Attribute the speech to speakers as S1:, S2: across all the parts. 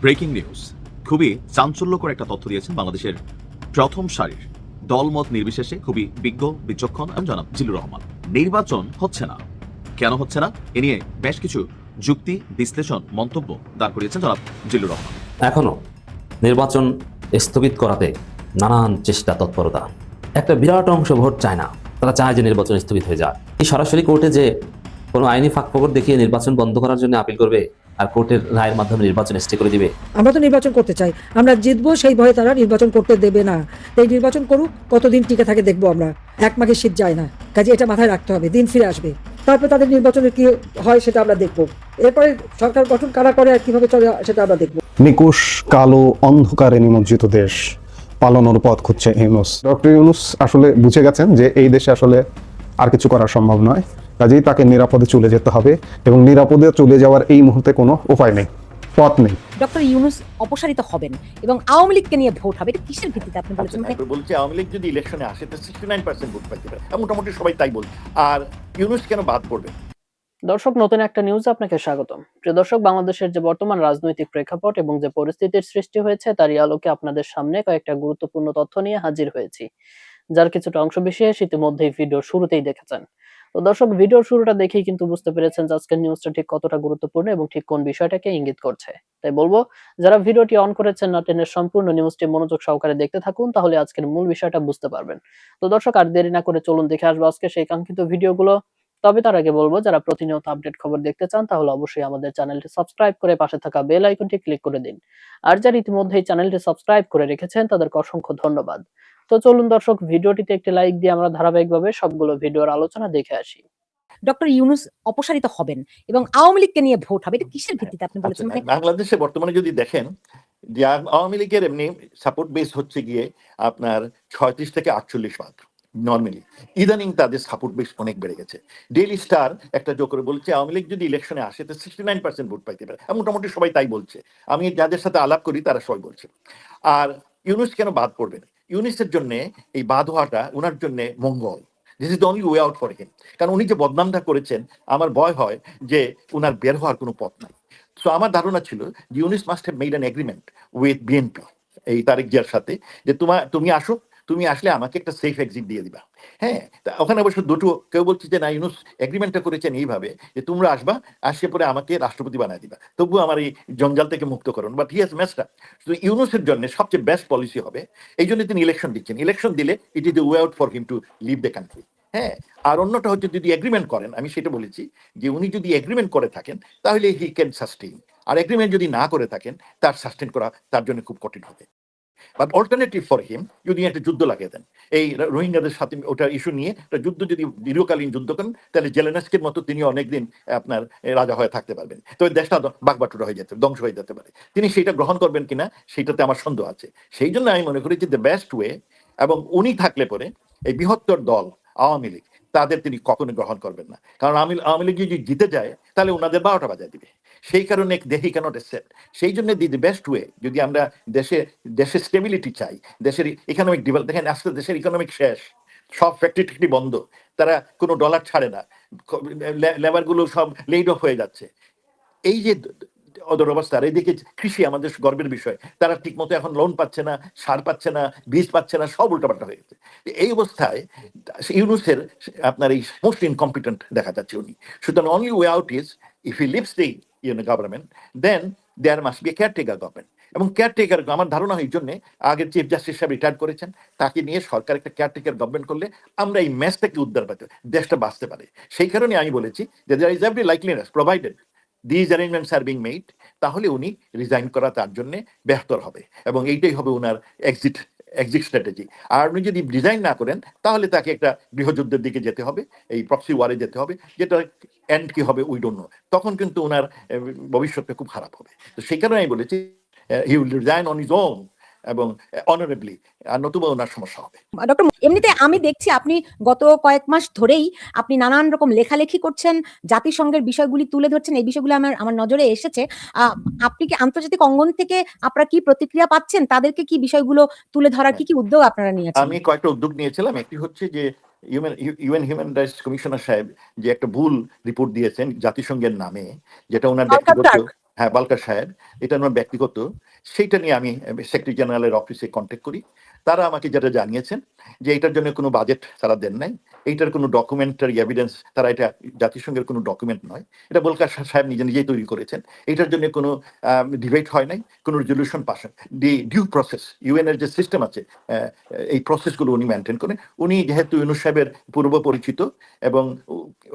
S1: Breaking news. খুবই চাঞ্চল্যকর একটা তথ্য দিয়েছেন বাংলাদেশের প্রথম সারির দলমত নির্বিশেষে খুবই বিজ্ঞ, বিচক্ষণ এবং জনাব জিল্লুর রহমান। নির্বাচন হচ্ছে না। কেন হচ্ছে না? এ নিয়ে বেশ কিছু যুক্তি, বিশ্লেষণ, মন্তব্য দাঁড় করিয়েছেন জনাব জিল্লুর রহমান।
S2: এখনও নির্বাচন স্থগিত করাতে নানান চেষ্টা, তৎপরতা। একটা বিরাট অংশ ভোট চায় না। তারা চায় যে নির্বাচন স্থগিত হয়ে যায় এই সরাসরি কোর্টে যে কোনো আইনি ফাঁকফোকর দেখিয়ে নির্বাচন বন্ধ করার জন্য আপিল করবে আর কোর্টের রায়ের মাধ্যমে নির্বাচন স্টে করে দিবে।
S3: আমরা তো নির্বাচন করতে চাই। আমরা জিতবো সেই ভয়ে তারা নির্বাচন করতে দেবে না। তাই নির্বাচন করুক কতদিন টিকে থাকে দেখব আমরা। এক মাঘে শীত যায় না। কাজে এটা মাথায় রাখতে হবে দিন ফিরে আসবে। তারপরে তাদের নির্বাচনের কি হয় সেটা আমরা দেখব। এরপরে সরকার গঠন কারা করে আর কীভাবে চলে সেটা আমরা দেখব।
S4: নিকুশ কালো অন্ধকারে নিমজ্জিত দেশ পালানোর পথ খুঁজছে ইউনুস। ডক্টর ইউনুস আসলে বুঝে গেছেন যে এই দেশে আসলে আর কিছু করা সম্ভব নয়। কাজেই তাকে নিরাপদে চলে যেতে হবে এবং নিরাপদে চলে যাওয়ার এই মুহূর্তে কোনো উপায় নেই পথ নেই।
S5: ডক্টর ইউনুস অপসারিত হবেন এবং আওয়ামী লীগকে নিয়ে ভোট হবে এটা কিসের ভিত্তিতে আপনি বলেছেন? মানে
S6: বলছে আওয়ামী লীগ যদি ইলেকশনে আসে তো সিক্সটি নাইন পার্সেন্ট ভোট পাইতে পারে। মোটামুটি সবাই তাই বলছে। আর ইউনুস কেন বাদ পড়বে?
S7: দর্শক নতুন একটা নিউজ আপনাকে স্বাগতম। প্রিয় দর্শক বাংলাদেশের যে বর্তমান রাজনৈতিক প্রেক্ষাপট এবং যে পরিস্থিতির সৃষ্টি হয়েছে তারই আলোকে আপনাদের সামনে কয়েকটা গুরুত্বপূর্ণ তথ্য নিয়ে হাজির হয়েছি। যার কিছুটা অংশ বিশেষ ইতিমধ্যেই ভিডিও শুরুতেই দেখেছেন। তো দর্শক, ভিডিওর শুরুটা দেখেই কিন্তু বুঝতে পেরেছেন যে আজকের নিউজটা ঠিক কতটা গুরুত্বপূর্ণ এবং ঠিক কোন বিষয়টাকে ইঙ্গিত করছে। তাই বলব, যারা ভিডিওটি অন করেছেন না টেনের সম্পূর্ণ নিউজটি মনোযোগ সহকারে দেখতে থাকুন, তাহলে আজকের মূল বিষয়টা বুঝতে পারবেন। তো দর্শক, আর দেরি না করে চলুন দেখে আসব আজকে সেই কাঙ্ক্ষিত ভিডিওগুলো। তবে তার আগে বলব, যারা প্রতিনিয়ত আপডেট খবর দেখতে চান, তাহলে অবশ্যই আমাদের চ্যানেলটি সাবস্ক্রাইব করে পাশে থাকা বেল আইকনটি ক্লিক করে দিন। আর যারা ইতিমধ্যেই চ্যানেলটি সাবস্ক্রাইব করে রেখেছেন, তাদেরকে অসংখ্য ধন্যবাদ। তো চলুন দর্শক ভিডিওটিতে একটি লাইক দিয়ে আমরা ধারাবাহিকভাবে সবগুলো ভিডিওর আলোচনা দেখে আসি।
S5: ডক্টর ইউনুস অপসারিত হবেন এবং আওয়ামী লীগকে নিয়ে ভোট হবে এটা কিসের ভিত্তিতে আপনি বলেছেন? মানে
S6: বাংলাদেশে বর্তমানে যদি দেখেন যে আওয়ামী লীগের এমনি সাপোর্ট বেস হচ্ছে গিয়ে আপনার ছয়ত্রিশ থেকে আটচল্লিশ মাত্র নর্মালি ইদানিং তাদের সাপোর্ট বেস অনেক বেড়ে গেছে। ডেইলি স্টার একটা জোক করে বলছে আওয়ামী লীগ যদি ইলেকশনে আসে তো সিক্সটি নাইন পার্সেন্ট ভোট পাইতে পারে। মোটামুটি সবাই তাই বলছে। আমি যাদের সাথে আলাপ করি তারা সবাই বলছে। আর ইউনুস কেন বাদ পড়বে না ইউনুসের জন্য এই বাদ হওয়াটা ওনার জন্য মঙ্গল। This is only way out for him কারণ উনি যে বদনামটা করেছেন, আমার ভয় হয় যে উনার বের হওয়ার কোনো পথ নাই। সো আমার ধারণা ছিল যে Yunus must have made an agreement with BNP এই তারেক জিয়ার সাথে, যে তোমার তুমি আসো তুমি আসলে আমাকে একটা সেফ এক্সিট দিয়ে দিবা। হ্যাঁ তা ওখানে অবশ্য দুটো, কেউ বলছে যে, না, ইউনুস এগ্রিমেন্টটা করেছেন এইভাবে যে, তোমরা আসবা, আসে পরে আমাকে রাষ্ট্রপতি বানায় দিবা। তবু আমার এই জঞ্জাল থেকে মুক্ত করুন। বাট হিয়াস মেসটা তো ইউনুসের জন্য সবচেয়ে বেস্ট পলিসি হবে, এই জন্য তিনি ইলেকশন দিচ্ছেন। ইলেকশন দিলে it is the way out for him to leave the country হ্যাঁ আর অন্যটা হচ্ছে যদি এগ্রিমেন্ট করেন, আমি সেটা বলেছি যে, উনি যদি এগ্রিমেন্ট করে থাকেন, তাহলে হি ক্যান সাস্টেইন আর এগ্রিমেন্ট যদি না করে থাকেন, তার সাস্টেন করা তার জন্য খুব কঠিন হবে। বাট অল্টারনেটিভ ফর হিম যদি একটা যুদ্ধ লাগিয়ে দেন। এই রোহিঙ্গাদের সাথে ওটা ইস্যু নিয়ে একটা যুদ্ধ যদি দীর্ঘকালীন যুদ্ধ করেন, তাহলে জেলেনাস্কের মতো তিনি অনেকদিন আপনার রাজা হয়ে থাকতে পারবেন। তো এই দেশটা বাগবাটুরা হয়ে যেতে, ধ্বংস হয়ে যেতে পারে। তিনি সেটা গ্রহণ করবেন কিনা, সেটাতে আমার সন্দেহ আছে। সেই জন্য আমি মনে করি যে দ্য বেস্ট ওয়ে এবং উনি থাকলে পরে এই বৃহত্তর দল, আওয়ামী লীগ, তাদের তিনি কখনো গ্রহণ করবেন না। কারণ আওয়ামী লীগ যদি জিতে যায়, তাহলে ওনাদের বারোটা বাজায় দিবে। সেই কারণে দেহি ক্যানট অ্যাকসেপ্ট সেই জন্য দি দি বেস্ট ওয়ে যদি আমরা দেশে, দেশের স্টেবিলিটি চাই, দেশের ইকোনমিক ডেভেলপ দেখেন আজকে দেশের ইকোনমিক শেষ, সব ফ্যাক্টরি ট্যাক্টরি বন্ধ, তারা কোনো ডলার ছাড়ে না লেবারগুলো সব লেড অফ হয়ে যাচ্ছে। এই যে অদর অবস্থা, আর এদিকে কৃষি আমাদের গর্বের বিষয়, তারা ঠিকমতো এখন লোন পাচ্ছে না, সার পাচ্ছে না, বীজ পাচ্ছে না, সব উল্টাপাল্টা হয়ে গেছে। এই অবস্থায় ইউনুসের আপনার এই মোস্ট ইনকম্পিটেন্ট দেখা যাচ্ছে উনি। সুতরাং only way out is if he leaves you know government then there must be caretaker government এবং কেয়ারটেকার আমার ধারণা হয় জন্যে আগের চিফ জাস্টিস সাহেব রিটায়ার করেছেন, তাকে নিয়ে সরকার একটা কেয়ারটেকার গভর্নমেন্ট করলে আমরা এই ম্যাচ থেকে উদ্ধার পাতে দেশটা বাঁচতে পারে। সেই কারণে আমি বলেছি যে there is every likeliness provided these arrangements are being made তাহলে উনি রিজাইন করা তার জন্য বেহতর হবে এবং এইটাই হবে ওনার এক্সিট এক্সিট স্ট্র্যাটেজি আর আপনি যদি ডিজাইন না করেন, তাহলে তাকে একটা গৃহযুদ্ধের দিকে যেতে হবে, এই প্রক্সি ওয়ারে যেতে হবে, যেটা এন্ড কি হবে উই ডোন্ট নো তখন কিন্তু ওনার ভবিষ্যৎটা খুব খারাপ হবে। তো সেই কারণে আমি বলেছি he will resign on his own এবং অনারেবলি আর নতুবা ওনার সমস্যা হবে।
S5: ডক্টর এমনিতে আমি দেখছি আপনি গত কয়েক মাস ধরেই আপনি নানান রকম লেখালেখি করছেন জাতিসংঘের বিষয়গুলি তুলে ধরছেন এই বিষয়গুলো আমার আমার নজরে এসেছে। আপনি কি আন্তর্জাতিক অঙ্গন থেকে আপনারা কি প্রতিক্রিয়া পাচ্ছেন? তাদেরকে কি বিষয়গুলো তুলে ধরার কি কি উদ্যোগ আপনারা নিয়েছেন?
S6: আমি কয়েকটা উদ্যোগ নিয়েছিলাম। একটি হচ্ছে যে UN UN human rights commissioner সাহেব যে একটা ভুল রিপোর্ট দিয়েছেন জাতিসংঘের নামে যেটা ওনার ব্যক্তিগত। হ্যাঁ বালকার সাহেব এটা আমার ব্যক্তিগত। সেইটা নিয়ে আমি সেক্রেটারি জেনারেলের অফিসে কন্ট্যাক্ট করি। তারা আমাকে যেটা জানিয়েছেন যে এটার জন্য কোনো বাজেট তারা দেন নাই। এইটার কোনো ডকুমেন্টারি এভিডেন্স তারা এটা জাতিসংঘের কোনো ডকুমেন্ট নয়। এটা বলকার সাহেব নিজে নিজেই তৈরি করেছেন। এটার জন্য কোনো ডিবেট হয় নাই, কোনো resolution pass D due process UN এর যে সিস্টেম আছে এই প্রসেসগুলো উনি মেনটেন করেন। উনি যেহেতু ইউনুস সাহেবের পূর্ব পরিচিত এবং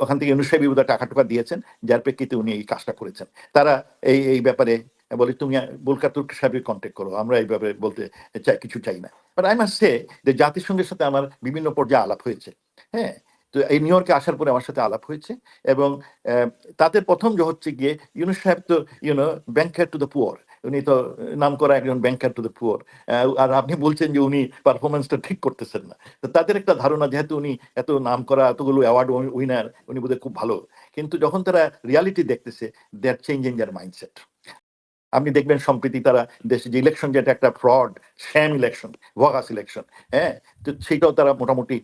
S6: ওখান থেকে ইউনুস সাহেব টাকা টাকা দিয়েছেন, যার প্রেক্ষিতে উনি এই কাজটা করেছেন। তারা এই এই ব্যাপারে বলে, তুমি বুলকা তুর্ক সাহেবের কন্ট্যাক্ট করো, আমরা এইভাবে বলতে চাই, কিছু চাই না। বাট আই মাস্ট সে যে জাতিসংঘের সাথে আমার বিভিন্ন পর্যায়ে আলাপ হয়েছে হ্যাঁ? তো এই নিউ ইয়র্কে আসার পরে আমার সাথে আলাপ হয়েছে এবং তাদের প্রথম যে হচ্ছে গিয়ে ইউনুস সাহেব তো you know banker to the poor উনি তো নাম করা একজন ব্যাংকার টু দ্য পুয়ার আর আপনি বলছেন যে উনি পারফরমেন্সটা ঠিক করতেছেন না। তো তাদের একটা ধারণা, যেহেতু উনি এত নাম করা এতগুলো অ্যাওয়ার্ড উইনার উনি বোধহয় খুব ভালো। কিন্তু যখন তারা রিয়ালিটি দেখতেছে দে আর চেঞ্জিং দেয়ার মাইন্ডসেট আপনি দেখবেন সম্প্রতি তারা দেশে যে ইলেকশন যেটা একটা fraud sham election bogus election হ্যাঁ? তো সেটাও তারা মোটামুটি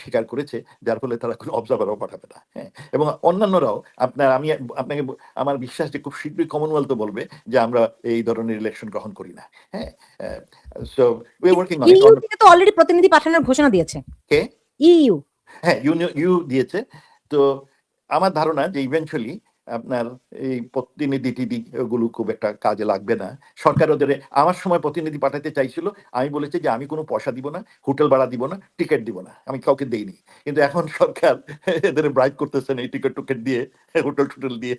S6: স্বীকার করেছে যার ফলে তারা কোনো অবজারভারও পাঠাবে না হ্যাঁ? এবং অন্যান্যরাও আপনার আমি আপনাকে আমার বিশ্বাস যে খুব শীঘ্রই কমনওয়েলথ বলবে যে আমরা এই ধরনের ইলেকশন গ্রহণ করি না হ্যাঁ? So we working on
S5: EU তো অলরেডি প্রতিনিধি পাঠানোর ঘোষণা দিয়েছে।
S6: কে?
S5: ইউ
S6: হ্যাঁ ইউনিয়ন ইউ দিয়েছে। তো আমার ধারণা যে ইভেনচুয়ালি আপনার এই প্রতিনিধি টিডি গুলো খুব একটা কাজে লাগবে না। সরকার ওদের আমার সময় প্রতিনিধি পাঠাতে চাইছিল আমি বলেছি যে আমি কোনো পয়সা দিব না হোটেল ভাড়া দিব না টিকিট দিব না আমি কাউকে দেইনি। কিন্তু এখন সরকার এদের ব্রাইট করতেছেন এই টিকিট টুকেট দিয়ে হোটেল টুটেল দিয়ে।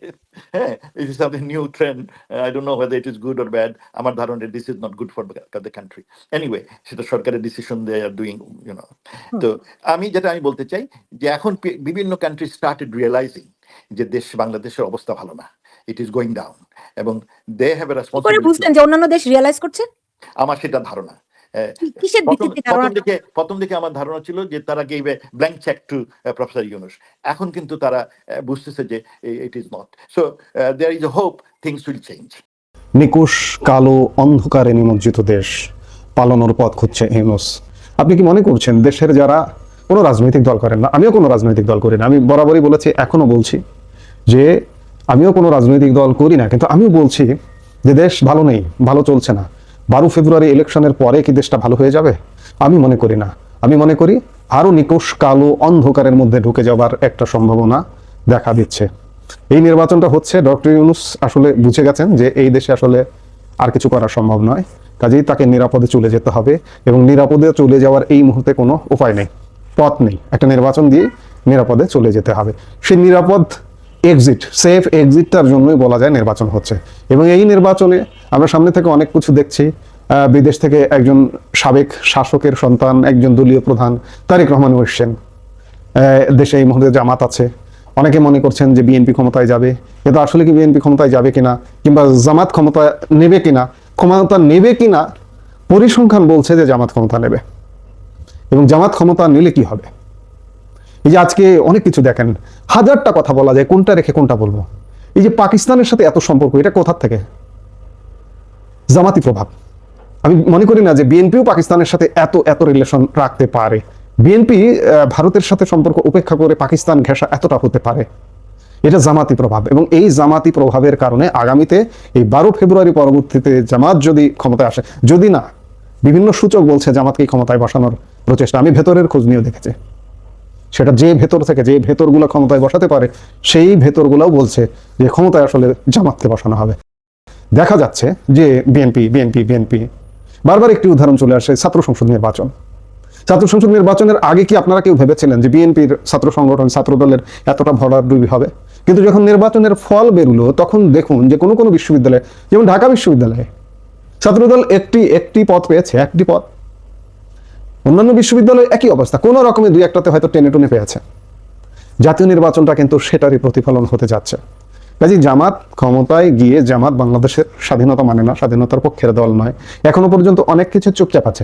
S6: হ্যাঁ it is something new trend I don't know whether it is good or bad আমার ধারণা this is not good for the country anyway সেটা সরকারের decision they are doing you know তো আমি যেটা আমি বলতে চাই যে এখন বিভিন্ন কান্ট্রি স্টার্টেড রিয়েলাইজিং যে দেশ বাংলাদেশের অবস্থা ভালো না ইট ইজ গোয়িং ডাউন এবং দে হ্যাভ এ রেসপন্সিবিলিটি
S5: বুঝলেন যে অন্যান্য দেশ রিয়ালাইজ করছে?
S6: আমার সেটা ধারণা। প্রথম দিকে আমার ধারণা ছিল যে তারা gave a blank cheque to professor Yunus এখন কিন্তু তারা আহ, বুঝতেছে যে it is not so there is a hope things will change
S4: Nikosh কালো অন্ধকারে নিমজ্জিত দেশ পালানোর পথ খুঁজছে ইউনুস আপনি কি মনে করছেন দেশের যারা কোনো রাজনৈতিক দল করেন না। আমিও কোনো রাজনৈতিক দল করি না। আমি বরাবরই বলেছি, এখনও বলছি যে আমিও কোনো রাজনৈতিক দল করি না। কিন্তু আমিও বলছি যে দেশ ভালো নেই, ভালো চলছে না। বারো ফেব্রুয়ারি ইলেকশনের পরে কি দেশটা ভালো হয়ে যাবে? আমি মনে করি না। আমি মনে করি আরও নিকুশ কালো অন্ধকারের মধ্যে ঢুকে যাবার একটা সম্ভাবনা দেখা দিচ্ছে। এই নির্বাচনটা হচ্ছে, ডক্টর ইউনুস আসলে বুঝে গেছেন যে এই দেশে আসলে আর কিছু করা সম্ভব নয়। কাজেই তাকে নিরাপদে চলে যেতে হবে এবং নিরাপদে চলে যাওয়ার এই মুহূর্তে কোনো উপায় নেই। পথ নেই। একটা নির্বাচন দিয়ে নিরাপদে চলে যেতে হবে। সেই নিরাপদ এক্সিট সেফ এক্সিটটার জন্যই বলা যায় নির্বাচন হচ্ছে। এবং এই নির্বাচনে আমরা সামনে থেকে অনেক কিছু দেখছি। বিদেশ থেকে একজন সাবেক শাসকের সন্তান, একজন দলীয় প্রধান তারেক রহমান এসছেন। দেশে এই মুহূর্তে জামাত আছে। অনেকে মনে করছেন যে বিএনপি ক্ষমতায় যাবে। কিন্তু আসলে কি বিএনপি ক্ষমতায় যাবে কিনা কিংবা জামাত ক্ষমতা নেবে কিনা, ক্ষমতা নেবে কিনা, পরিসংখ্যান বলছে যে জামাত ক্ষমতা নেবে। এবং জামাত ক্ষমতা নিলে কি হবে? এই যে আজকে অনেক কিছু দেখেন, হাজারটা কথা বলা যায়, কোনটা রেখে কোনটা বলব? এই যে পাকিস্তানের সাথে এত সম্পর্ক, এটা কোথার থেকে? জামাতি প্রভাব। আমি মনে করি না যে বিএনপিও পাকিস্তানের সাথে এত এত রিলেশন রাখতে পারে। বিএনপি ভারতের সাথে সম্পর্ক উপেক্ষা করে পাকিস্তান ঘেঁষা এতটা হতে পারে। এটা জামাতি প্রভাব এবং এই জামাতি প্রভাবের কারণে আগামীতে এই বারো ফেব্রুয়ারি পরবর্তীতে জামাত যদি ক্ষমতায় আসে, যদি না বিভিন্ন সূচক বলছে জামাতকে ক্ষমতায় বসানোর প্রচেষ্টা। আমি ভেতরের খোঁজ নিয়েও দেখেছি। সেটা যে ভেতর থেকে, যে ভেতরগুলো ক্ষমতায় বসাতে পারে, সেই ভেতরগুলোও বলছে যে ক্ষমতায় আসলে জামাতকে বসানো হবে। দেখা যাচ্ছে যে বিএনপি বিএনপি বিএনপি, বারবার একটি উদাহরণ চলে আসে ছাত্র সংসদ নির্বাচন। ছাত্র সংসদ নির্বাচনের আগে কি আপনারা কেউ ভেবেছিলেন যে বিএনপির ছাত্র সংগঠন, ছাত্র দলের এতটা ভরাডুবি হবে? কিন্তু যখন নির্বাচনের ফল বেরুলো, তখন দেখুন যে কোনো কোনো বিশ্ববিদ্যালয়ে, যেমন ঢাকা বিশ্ববিদ্যালয়ে ছাত্রদল একটি একটি পদ পেয়েছে, একটি পদ। অন্যান্য বিশ্ববিদ্যালয়ে একই অবস্থা, কোনো রকমের দুই একটাতে হয়তো টেনে টুনে পেয়েছে। জাতীয় নির্বাচনটা কিন্তু সেটারই প্রতিফলন হতে যাচ্ছে। কাজে জামাত ক্ষমতায় গিয়ে জামাত বাংলাদেশের স্বাধীনতা মানে না, স্বাধীনতার পক্ষের দল নয়, এখনও পর্যন্ত অনেক কিছু চুপচাপ আছে।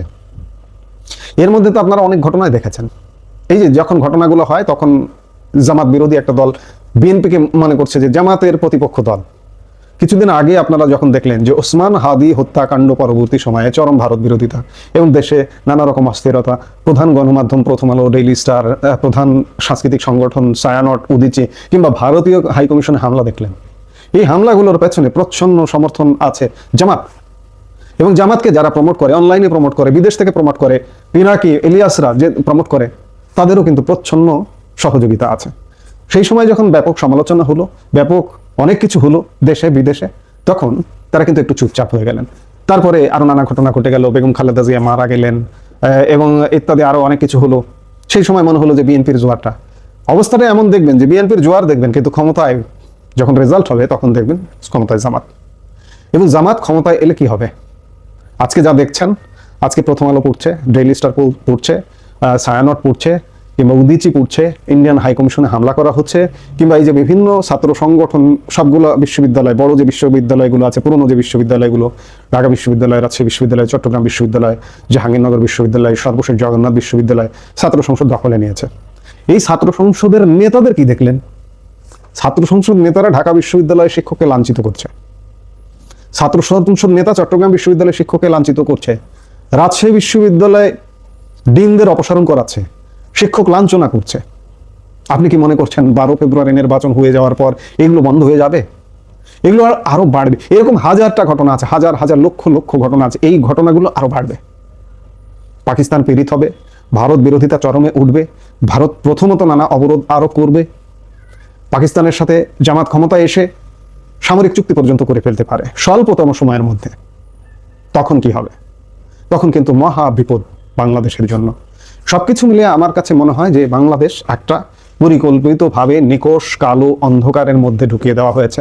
S4: এর মধ্যে তো আপনারা অনেক ঘটনায় দেখেছেন। এই যে যখন ঘটনাগুলো হয়, তখন জামাত বিরোধী একটা দল, বিএনপিকে মনে করছে যে জামাতের প্রতিপক্ষ দল। কিছুদিন আগে আপনারা যখন দেখলেন যে ওসমান হাদি হত্যাকাণ্ড পরবর্তী সময়ে চরম ভারত বিরোধিতা এবং দেশে নানা রকম অস্থিরতা, প্রধান গণমাধ্যম প্রথম আলো ডেইলি স্টার প্রধান সাংস্কৃতিক সংগঠন সায়ানট, উদিচি কিংবা ভারতীয় হাইকমিশনে হামলা দেখলেন। এই হামলাগুলোর পেছনে প্রচ্ছন্ন সমর্থন আছে জামাত। এবং জামাতকে যারা প্রমোট করে অনলাইনে প্রমোট করে, বিদেশ থেকে প্রমোট করে পিনাকি ইলিয়াসরা যে প্রমোট করে, তাদেরও কিন্তু প্রচ্ছন্ন সহযোগিতা আছে। সেই সময় যখন ব্যাপক সমালোচনা হলো, ব্যাপক অনেক কিছু হলো দেশে বিদেশে। তখন তারা কিন্তু একটু চুপচাপ হয়ে গেলেন। তারপরে আরও নানা ঘটনা ঘটে গেল। বেগম খালেদা জিয়া মারা গেলেন এবং ইত্যাদি আরও অনেক কিছু হলো। সেই সময় মনে হলো যে বিএনপির জোয়ারটা। অবস্থাটা এমন দেখবেন যে বিএনপির জোয়ার দেখবেন কিন্তু ক্ষমতায় যখন রেজাল্ট হবে তখন দেখবেন ক্ষমতায় জামাত। এবং জামাত ক্ষমতায় এলে কি হবে? আজকে যা দেখছেন আজকে প্রথম আলো পড়ছে ডেইলি স্টার পড়ছে আহ, ছায়ানট পড়ছে কিংবা উদিচি পড়ছে ইন্ডিয়ান হাই কমিশনে হামলা করা হচ্ছে, কিংবা এই যে বিভিন্ন ছাত্র সংগঠন, সবগুলো বিশ্ববিদ্যালয়, বড় যে বিশ্ববিদ্যালয়গুলো আছে, পুরনো যে বিশ্ববিদ্যালয়গুলো, ঢাকা বিশ্ববিদ্যালয়, রাজশাহী বিশ্ববিদ্যালয়, চট্টগ্রাম বিশ্ববিদ্যালয়, জাহাঙ্গীরনগর বিশ্ববিদ্যালয়, সর্বশেষ জগন্নাথ বিশ্ববিদ্যালয় ছাত্র সংসদ দখলে নিয়েছে। এই ছাত্র সংসদের নেতাদের কি দেখলেন? ছাত্র সংসদ নেতারা ঢাকা বিশ্ববিদ্যালয়ের শিক্ষককে লাঞ্ছিত করছে। ছাত্র সংসদ নেতা চট্টগ্রাম বিশ্ববিদ্যালয়ের শিক্ষককে লাঞ্ছিত করছে। রাজশাহী বিশ্ববিদ্যালয়ে ডিনদের অপসারণ করাচ্ছে। শিক্ষক লাঞ্ছনা করছে। আপনি কি মনে করছেন বারো ফেব্রুয়ারি নির্বাচন হয়ে যাওয়ার পর এগুলো বন্ধ হয়ে যাবে? এগুলো আর আরও বাড়বে। এরকম হাজারটা ঘটনা আছে, হাজার হাজার, লক্ষ লক্ষ ঘটনা আছে। এই ঘটনাগুলো আরও বাড়বে। পাকিস্তান পীড়িত হবে, ভারত বিরোধিতা চরমে উঠবে, ভারত প্রথমত নানা অবরোধ আরোপ করবে, পাকিস্তানের সাথে জামাত ক্ষমতায় এসে সামরিক চুক্তি পর্যন্ত করে ফেলতে পারে, স্বল্পতম সময়ের মধ্যে। তখন কি হবে? তখন কিন্তু মহা বিপদ বাংলাদেশের জন্য। সবকিছু মিলে আমার কাছে মনে হয় যে বাংলাদেশ একটা পরিকল্পিতভাবে নিকোষ কালো অন্ধকারের মধ্যে ঢুকিয়ে দেওয়া হয়েছে।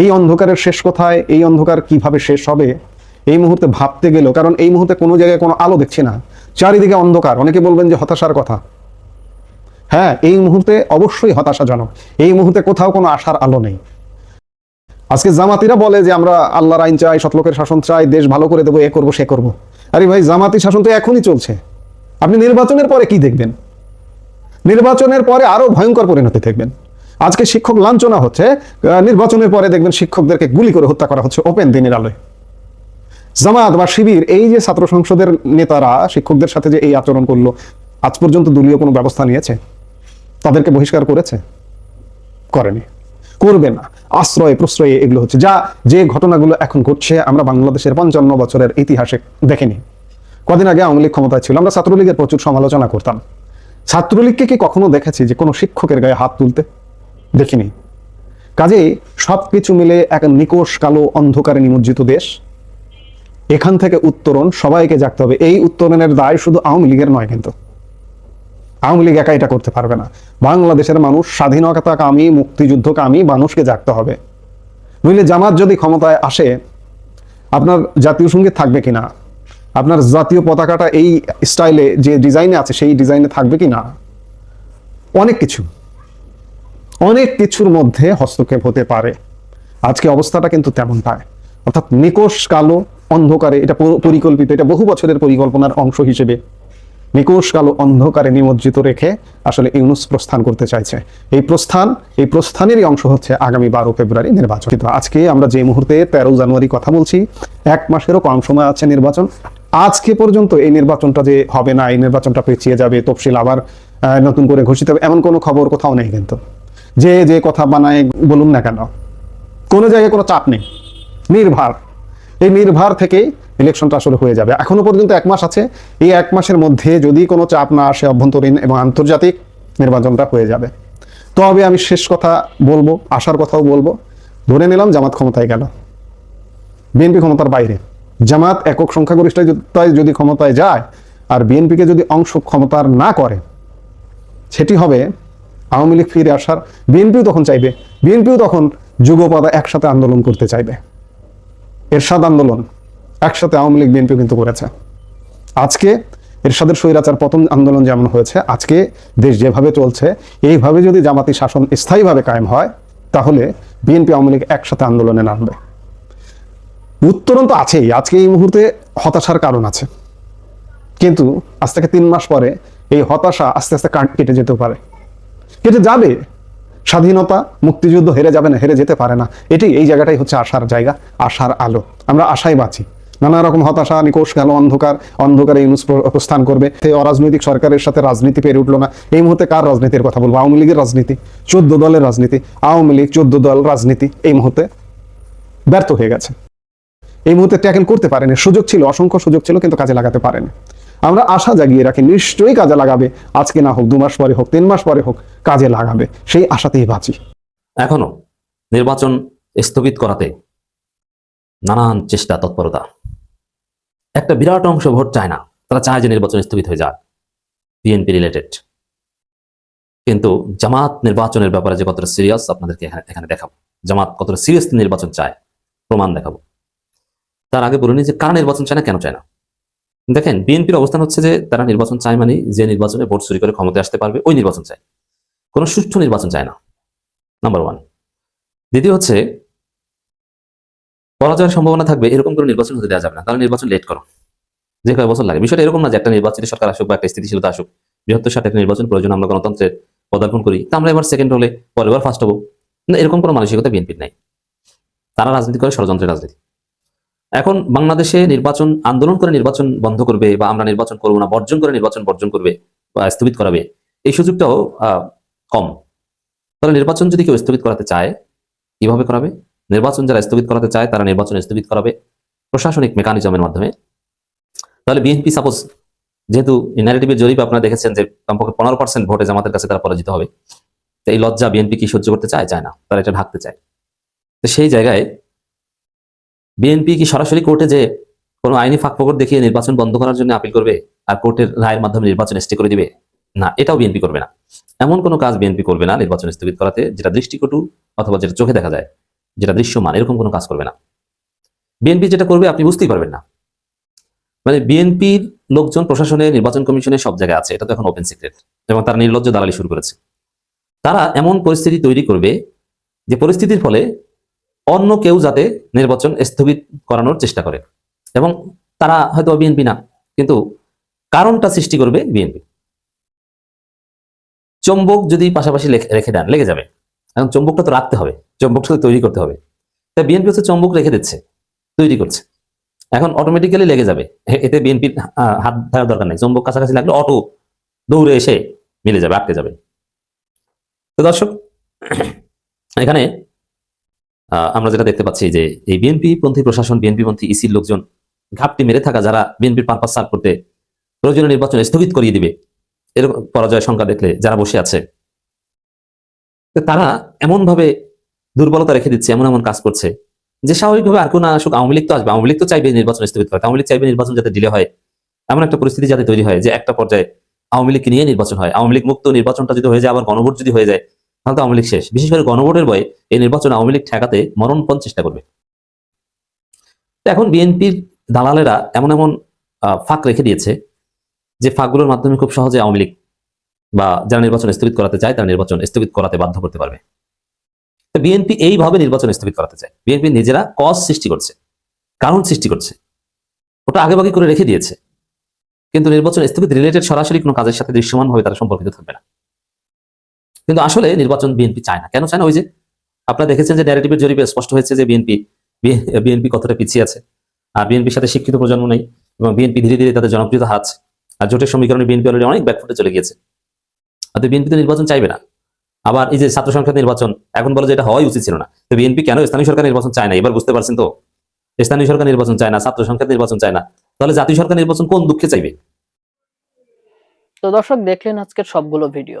S4: এই অন্ধকারের শেষ কোথায়? এই অন্ধকার কীভাবে শেষ হবে? এই মুহূর্তে ভাবতে গেলেও, কারণ এই মুহূর্তে কোনো জায়গায় কোনো আলো দেখছি না। চারিদিকে অন্ধকার। অনেকে বলবেন যে হতাশার কথা। হ্যাঁ এই মুহূর্তে অবশ্যই হতাশাজনক। এই মুহূর্তে কোথাও কোনো আশার আলো নেই। আজকে জামাতিরা বলে যে আমরা আল্লাহর আইন চাই সতলোকের শাসন চাই, দেশ ভালো করে দেবো, এ করব, সে করব। আরে ভাই, জামাতি শাসন তো এখনই চলছে। আপনি নির্বাচনের পরে কি দেখবেন? নির্বাচনের পরে আরও ভয়ঙ্কর পরিণতি দেখবেন। আজকে শিক্ষক লাঞ্ছনা হচ্ছে নির্বাচনের পরে দেখবেন শিক্ষকদেরকে গুলি করে হত্যা করা হচ্ছে ওপেন দিনের আলোয়। জামাত বা শিবির, এই যে ছাত্র সংসদের নেতারা, শিক্ষকদের সাথে যে এই আচরণ করল, আজ পর্যন্ত দলীয় কোনো ব্যবস্থা নিয়েছে? তাদেরকে বহিষ্কার করেছে? করেনি। করবে না। আশ্রয়, প্রশ্রয়ে, এগুলো হচ্ছে। যা, যে ঘটনাগুলো এখন ঘটছে, আমরা বাংলাদেশের পঞ্চান্ন বছরের ইতিহাসে দেখিনি। কদিন আগে আওয়ামী লীগ ক্ষমতায় ছিল। আমরা ছাত্রলীগের প্রচুর সমালোচনা করতাম। ছাত্রলীগকে কি কখনো দেখেছি যে কোনো শিক্ষকের গায়ে হাত তুলতে? দেখিনি। কাজেই সবকিছু মিলে এক নিকোষ কালো অন্ধকারে নিমজ্জিত দেশ। এখান থেকে উত্তরণ সবাইকে জাগতে হবে। এই উত্তরণের দায় শুধু আওয়ামী লীগের নয় কিন্তু। আওয়ামী লীগ একা এটা করতে পারবে না। বাংলাদেশের মানুষ স্বাধীনতাকামী, মুক্তিযুদ্ধকামী মানুষকে জাগতে হবে। নইলে জামাত যদি ক্ষমতায় আসে, আপনার জাতীয় সংগীত থাকবে কিনা? আপনার জাতীয় পতাকাটা এই স্টাইলে যে ডিজাইনে আছে, সেই ডিজাইনে থাকবে কিনা? অনেক কিছু। অনেক কিছুর মধ্যে হস্তক্ষেপ হতে পারে। আজকে অবস্থাটা কিন্তু তেমনটাই। অর্থাৎ নিকোষ কালো অন্ধকারে, এটা পরিকল্পিত, এটা বহু বছরের পরিকল্পনার অংশ হিসেবে নিকোষ কালো অন্ধকারে নিমজ্জিত রেখে আসলে ইউনুস প্রস্থান করতে চাইছে। এই প্রস্থান, এই প্রস্থানেরই অংশ হচ্ছে আগামী বারো ফেব্রুয়ারি নির্বাচন কিন্তু আজকে আমরা যে মুহূর্তে তেরো জানুয়ারি কথা বলছি, এক মাসেরও কম সময় আছে নির্বাচন। আজকে পর্যন্ত এই নির্বাচনটা যে হবে না, এই নির্বাচনটা পেছিয়ে যাবে, তফসিল আবার নতুন করে ঘোষিত হবে, এমন কোনো খবর কোথাও নেই কিন্তু। যে যে কথা বানায় বলুন না কেন, কোনো জায়গায় কোনো চাপ নেই, নির্ভার। এই নির্ভার থেকে ইলেকশনটা আসলে হয়ে যাবে। এখনও পর্যন্ত এক মাস আছে, এই এক মাসের মধ্যে যদি কোনো চাপ না আসে অভ্যন্তরীণ এবং আন্তর্জাতিক নির্বাচনটা হয়ে যাবে। তবে আমি শেষ কথা বলব আসার কথাও বলব, ধরে নিলাম জামাত ক্ষমতায় গেল। বিএনপি ক্ষমতার বাইরে। জামাত একক সংখ্যাগরিষ্ঠতায় যদি ক্ষমতায় যায় আর বিএনপিকে যদি অংশ ক্ষমতার না করে, সেটি হবে আওয়ামী লীগ ফিরে আসার, বিএনপিও তখন চাইবে, বিএনপিও তখন যুগপদা একসাথে আন্দোলন করতে চাইবে। এরশাদ আন্দোলন একসাথে আওয়ামী লীগ, বিএনপি কিন্তু করেছে। আজকে এরশাদের স্বৈরাচার পতন আন্দোলন যেমন হয়েছে, আজকে দেশ যেভাবে চলছে, এইভাবে যদি জামাতি শাসন স্থায়ীভাবে কায়েম হয়, তাহলে বিএনপি আওয়ামী লীগ একসাথে আন্দোলনে নামবে। উত্তরণ তো আছেই। আজকে এই মুহূর্তে হতাশার কারণ আছে। কিন্তু আজ থেকে তিন মাস পরে এই হতাশা আস্তে আস্তে কাট কেটে যেতেও পারে। কেটে যাবে। স্বাধীনতা, মুক্তিযুদ্ধ হেরে যাবে না, হেরে যেতে পারে না। এটি এই জায়গাটাই হচ্ছে আশার জায়গা, আশার আলো। আমরা আশায় বাঁচি। নানা রকম হতাশা, নিকোষ গেল, অন্ধকার। অন্ধকারে ইউনুস প্রস্থান করবে। এই অরাজনৈতিক সরকারের সাথে রাজনীতি পেরে উঠল না। এই মুহূর্তে কার রাজনীতির কথা বলব? আওয়ামী লীগের রাজনীতি, চোদ্দ দলের রাজনীতি। আওয়ামী লীগ, চোদ্দ দল রাজনীতি এই মুহূর্তে ব্যর্থ হয়ে গেছে। এই মুহূর্তে ট্যাকেল করতে পারেনি। সুযোগ ছিল, অসংখ্য সুযোগ ছিল, কিন্তু কাজে লাগাতে পারেনি। আমরা আশা জাগিয়ে রাখি, নিশ্চয়ই কাজে লাগাবে। আজকে না হোক, দু মাস পরে হোক, তিন মাস পরে হোক, কাজে লাগাবে। সেই আশাতেই বাঁচি।
S2: এখনও নির্বাচন স্থগিত করাতে নানান চেষ্টা, তৎপরতা। একটা বিরাট অংশ ভোট চায় না। তারা চায় যে নির্বাচন স্থগিত হয়ে যাক, বিএনপি রিলেটেড কিন্তু জামাত নির্বাচনের ব্যাপারে যে কতটা সিরিয়াস আপনাদেরকে এখানে- দেখাবো। জামাত কতটা সিরিয়াসলি নির্বাচন চায়, প্রমাণ দেখাবো। তার আগে বলিনি যে কারা নির্বাচন চায় না, কেন চায় না। দেখেন, বিএনপির অবস্থান হচ্ছে যে তারা নির্বাচন চায় মানে যে নির্বাচনে ভোট চুরি করে ক্ষমতায় আসতে পারবে, ওই নির্বাচন চায়। কোনো সুষ্ঠু নির্বাচন চায় না নাম্বার ওয়ান দ্বিতীয় হচ্ছে, পরাজয়ের সম্ভাবনা থাকবে, এরকম কোনো নির্বাচন হতে দেওয়া যাবে না। তাহলে নির্বাচন লেট করো। যে কয় বছর লাগে। বিষয়টা এরকম না যে একটা নির্বাচিত সরকার আসুক বা একটা স্থিতিশীলতা আসুক, বৃহত্তর সাথে একটা নির্বাচন প্রয়োজন, আমরা গণতন্ত্রের পদার্পণ করি, তা আমরা এবার সেকেন্ড হলে পরের বার ফার্স্ট হব। না, এরকম কোনো মানসিকতা বিএনপির নাই। তারা রাজনীতি করে ষড়যন্ত্রের রাজনীতি। এখন বাংলাদেশে নির্বাচন, আন্দোলন করে নির্বাচন বন্ধ করবে বা আমরা নির্বাচন করব না, বর্জন করে নির্বাচন বর্জন করবে বা স্থগিত করাবে, এই সুযোগটাও কম। তাহলে নির্বাচন যদি কেউ স্থগিত করাতে চায়, কীভাবে করাবে? নির্বাচন যারা স্থগিত করাতে চায়, তারা নির্বাচন স্থগিত করাবে প্রশাসনিক মেকানিজমের মাধ্যমে। তাহলে বিএনপি সাপোজ যেহেতু ন্যারেটিভের জরিপ আপনারা দেখেছেন যে কমপক্ষে পনেরো পার্সেন্ট ভোটে জামাতের কাছে তারা পরাজিত হবে। তো এই লজ্জা বিএনপি কি সহ্য করতে চায়? চায় না। তারা এটা ঢাকতে চায়। তো সেই জায়গায় বিএনপি কি সরাসরি কোর্টে যে কোনো আইনি ফাঁকফোকর দেখিয়ে নির্বাচন বন্ধ করার জন্য আপিল করবে আর কোর্টের রায়ের মাধ্যমে নির্বাচন স্টে করে দিবে? না, এটাও বিএনপি করবে না। এমন কোনো কাজ বিএনপি করবে না নির্বাচন স্থগিত করাতে যেটা দৃষ্টিকটু অথবা যেটা চোখে দেখা যায়, যেটা দৃশ্যমান, এরকম কোনো কাজ করবে না। বিএনপি যেটা করবে আপনি বুঝতেই পারবেন না। মানে বিএনপির লোকজন প্রশাসনে, নির্বাচন কমিশনে সব জায়গায় আছে, এটা তো এখন ওপেন সিক্রেট এবং তারা নির্লজ্জ দালালি শুরু করেছে। তারা এমন পরিস্থিতি তৈরি করবে যে পরিস্থিতির ফলে অন্য কেউ যাতে নির্বাচন স্থগিত করানোর চেষ্টা করে। এবং তারা হয়তো বিএনপি না, কিন্তু কারণটা সৃষ্টি করবে বিএনপি। চম্বক যদি পাশাপাশি রেখে দেন, লেগে যাবে। এখন চম্বকটা তো রাখতে হবে, চম্বকটা তৈরি করতে হবে। তাই বিএনপি হচ্ছে চম্বক রেখে দিচ্ছে, তৈরি করছে। এখন অটোমেটিক্যালি লেগে যাবে। এতে বিএনপির হাত ধরার দরকার নেই। চম্বক কাছাকাছি লাগলে অটো দৌড়ে এসে মিলে যাবে, আটকে যাবে। তো দর্শক, এখানে আমরা যেটা দেখতে পাচ্ছি যে এই বিএনপি পন্থী প্রশাসন, বিএনপি পন্থী ইসির লোকজন ঘাপটি মেরে থাকা যারা বিএনপির পারপাস সার্ভ করতে প্রয়োজনীয় নির্বাচন স্থগিত করিয়ে দিবে, এরকম পরাজয় সংখ্যা দেখলে যারা বসে আছে। তারা এমন ভাবে দুর্বলতা রেখে দিচ্ছে, এমন এমন কাজ করছে যে স্বাভাবিকভাবে আর কোনো আসুক, আওয়ামী লীগ তো আসবে, আওয়ামী লীগ তো চাইবে নির্বাচন স্থগিত করতে, আওয়ামী লীগ চাইবে নির্বাচন যাতে ডিলে হয়, এমন একটা পরিস্থিতি যাতে তৈরি হয় যে একটা পর্যায়ে আওয়ামী লীগকে নিয়ে নির্বাচন হয়। আওয়ামী লীগ মুক্ত নির্বাচনটা যদি হয়ে যায়, আবার গণভোট যদি হয়ে যায় তাহলে আওয়ামী লীগ শেষ। বিশেষ করে গণভোটের বয়ে এই নির্বাচন আওয়ামী লীগ ঠেকাতে মরণপণ চেষ্টা করবে। এখন বিএনপির দালালেরা এমন এমন ফাঁক রেখে দিয়েছে যে ফাঁকগুলোর মাধ্যমে খুব সহজে আওয়ামী লীগ বা যারা নির্বাচন স্থগিত করাতে চায় তারা নির্বাচন স্থগিত করাতে বাধ্য করতে পারবে। তো বিএনপি এইভাবে নির্বাচন স্থগিত করাতে চায়। বিএনপি নিজেরা কজ সৃষ্টি করছে, কারণ সৃষ্টি করছে। ওটা আগেভাগে করে রেখে দিয়েছে। কিন্তু নির্বাচন স্থগিত রিলেটেড সরাসরি কোনো কাজের সাথে দৃশ্যমানভাবে তারা সম্পর্কিত থাকবে না। কিন্তু আসলে নির্বাচন বিএনপি চায় না। কেন চায় না? ওই যে আপনারা দেখেছেন যে ন্যারেটিভের জরিপে স্পষ্ট হয়েছে যে বিএনপি বিএনপি কতটা পিছিয়ে আছে। আর বিএনপির সাথে শিক্ষিত প্রজন্ম নেই এবং বিএনপি ধীরে ধীরে তাদের জনপ্রিয়তা হারাচ্ছে। আর জোটের সমীকরণে বিএনপি অলরেডি অনেক ব্যাকফুটে চলে গিয়েছে। অর্থাৎ বিএনপি তো নির্বাচন চাইবে না। আবার এই যে ছাত্র সংখ্যা নির্বাচন, এখন বলে যে এটা হওয়াই উচিত ছিল না। তো বিএনপি কেন স্থানীয় সরকার নির্বাচন চায় না? এবার বুঝতে পারছেন তো? স্থানীয় সরকার নির্বাচন চায় না, ছাত্র সংখ্যা নির্বাচন চায় না। তাহলে জাতীয় সরকার নির্বাচন কোন দুঃখে চাইবে?
S7: তো দর্শক দেখলেন আজকের সবগুলো ভিডিও